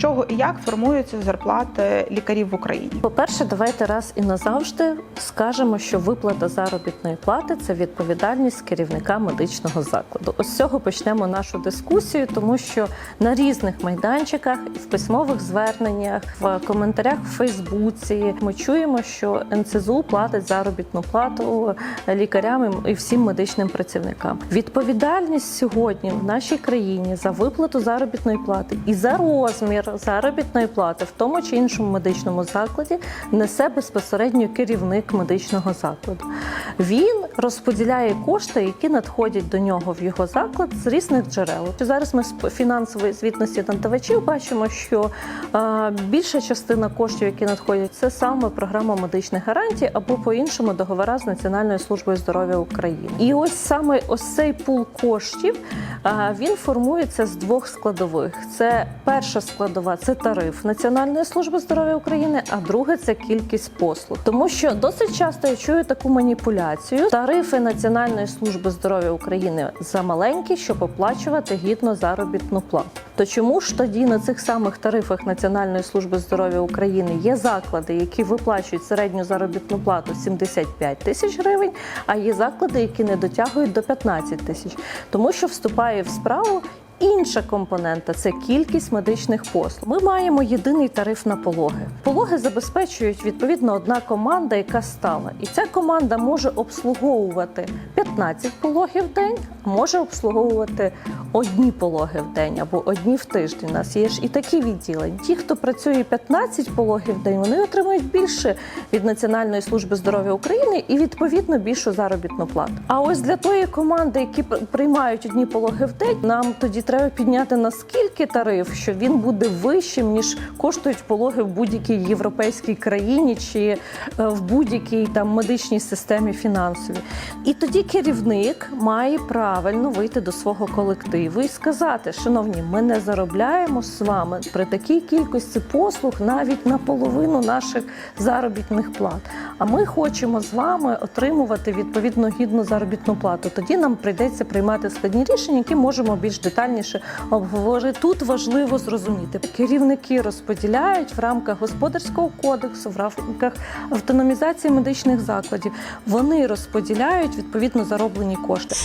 чого і як формуються зарплати лікарів в Україні? По-перше, давайте раз і назавжди скажемо, що виплата заробітної плати це відповідальність керівника медичного закладу. Ось з цього почнемо нашу дискусію, тому що на різних майданчиках, в письмових зверненнях, в коментарях в Фейсбуці ми чуємо, що НЦЗУ платить заробітну плату лікарям і всім медичним працівникам. Відповідальність сьогодні в нашій країні за виплату заробітної плати і за розмір заробітної плати в тому чи іншому медичному закладі несе безпосередньо керівник медичного закладу. Він розподіляє кошти, які надходять до нього в його заклад з різних джерел. Зараз ми з фінансової звітності надавачів бачимо, що більша частина коштів, які надходять, це саме програма медичних гарантій або по-іншому договора з Національною службою здоров'я України. І ось саме ось цей пул коштів він формується з двох складових: це перша складова це тариф Національної служби здоров'я України, а друге це кількість послуг. Тому що досить часто я чую таку маніпуляцію. Тарифи Національної служби здоров'я України замаленькі, щоб оплачувати гідно заробітну плату. То чому ж тоді на цих самих тарифах Національної служби здоров'я України є заклади, які виплачують середню заробітну плату 75 тисяч гривень, а є заклади, які не дотягують до 15 тисяч, тому що вступає в справу. Інша компонента це кількість медичних послуг. Ми маємо єдиний тариф на пологи. Пологи забезпечують відповідно одна команда, яка стала, і ця команда може обслуговувати 15 пологів в день, може обслуговувати одні пологи в день або одні в тиждень. У нас є ж і такі відділення. Ті, хто працює 15 пологів в день, вони отримують більше від Національної служби здоров'я України і відповідно більшу заробітну плату. А ось для тої команди, які пр- приймають одні пологи в день, нам тоді треба підняти наскільки тариф, що він буде вищим ніж коштують пологи в будь-якій європейській країні чи е, в будь-якій там медичній системі фінансовій. І тоді керівник має правильно вийти до свого колективу і сказати: шановні, ми не заробляємо з вами при такій кількості послуг навіть на половину наших заробітних плат. А ми хочемо з вами отримувати відповідно гідну заробітну плату. Тоді нам прийдеться приймати складні рішення, які можемо більш детальніше обговорити. Тут важливо зрозуміти, керівники розподіляють в рамках господарського кодексу, в рамках автономізації медичних закладів. Вони розподіляють відповідно зароблені кошти.